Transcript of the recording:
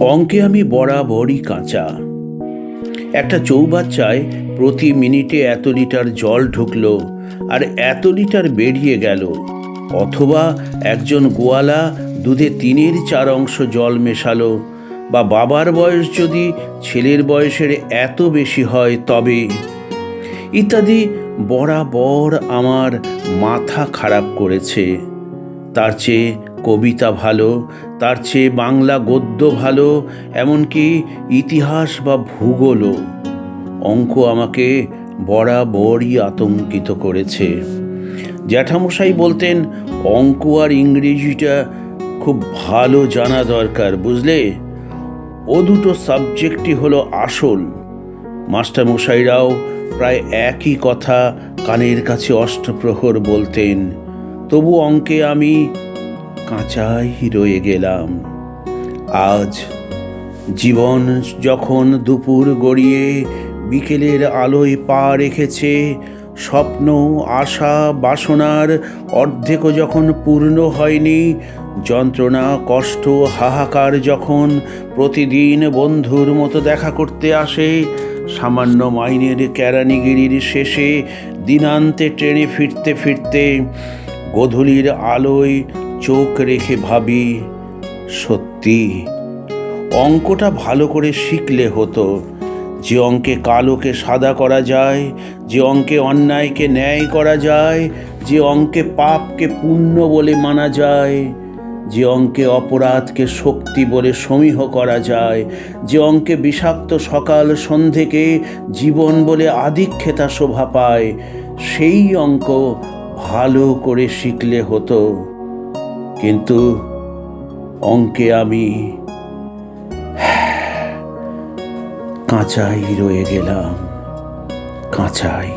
অঙ্কে আমি বরাবরই কাঁচা। একটা চৌবাচ্চায় প্রতি মিনিটে এত লিটার জল ঢুকলো আর এত লিটার বেরিয়ে গেল। অথবা একজন গোয়ালা দুধে তিনের চার অংশ জল মেশালো বা বাবার বয়স যদি ছেলের বয়সের এত বেশি হয় তবে। ইত্যাদি বরাবর আমার মাথা খারাপ করেছে। তার চেয়ে কবিতা ভালো, তার চেয়ে বাংলা গদ্য ভালো, এমনকি ইতিহাস বা ভূগোলও। অঙ্ক আমাকে বরাবরই আতঙ্কিত করেছে। জ্যাঠামশাই বলতেন, অঙ্ক আর ইংরেজিটা খুব ভালো জানা দরকার, বুঝলে? ও দুটো সাবজেক্টই হলো আসল। মাস্টারমশাইরাও প্রায় একই কথা কানের কাছে অষ্টপ্রহর বলতেন, তবু অঙ্কে আমি কাঁচাই রয়ে গেলাম। আজ জীবন যখন দুপুর গড়িয়ে বিকেলের আলোয় পা রেখেছে, স্বপ্ন, আশা, বাসনার অর্ধেকও যখন পূর্ণ হয়নি, যন্ত্রণা, কষ্ট, হাহাকার যখন প্রতিদিন বন্ধুর মতো দেখা করতে আসে, সামান্য মাইনের কেরানিগিরির শেষে দিনান্তে ট্রেনে ফিরতে ফিরতে গোধূলির আলোয় চোখ রেখে ভাবি, সত্যি, অঙ্কটা ভালো করে শিখলে হতো। যে অঙ্কে কালোকে সাদা করা যায়, যে অঙ্কে অন্যায়কে ন্যায় করা যায়, যে অঙ্কে পাপকে পুণ্য বলে মানা যায়, যে অঙ্কে অপরাধকে শক্তি বলে সমীহ করা যায়, যে অঙ্কে বিষাক্ত সকাল সন্ধেকে জীবন বলে আধিক্ষেতা শোভা পায়, সেই অঙ্ক ভালো করে শিখলে হতো। কিন্তু অঙ্কে আমি কাঁচাই রয়ে গেলাম কাঁচাই।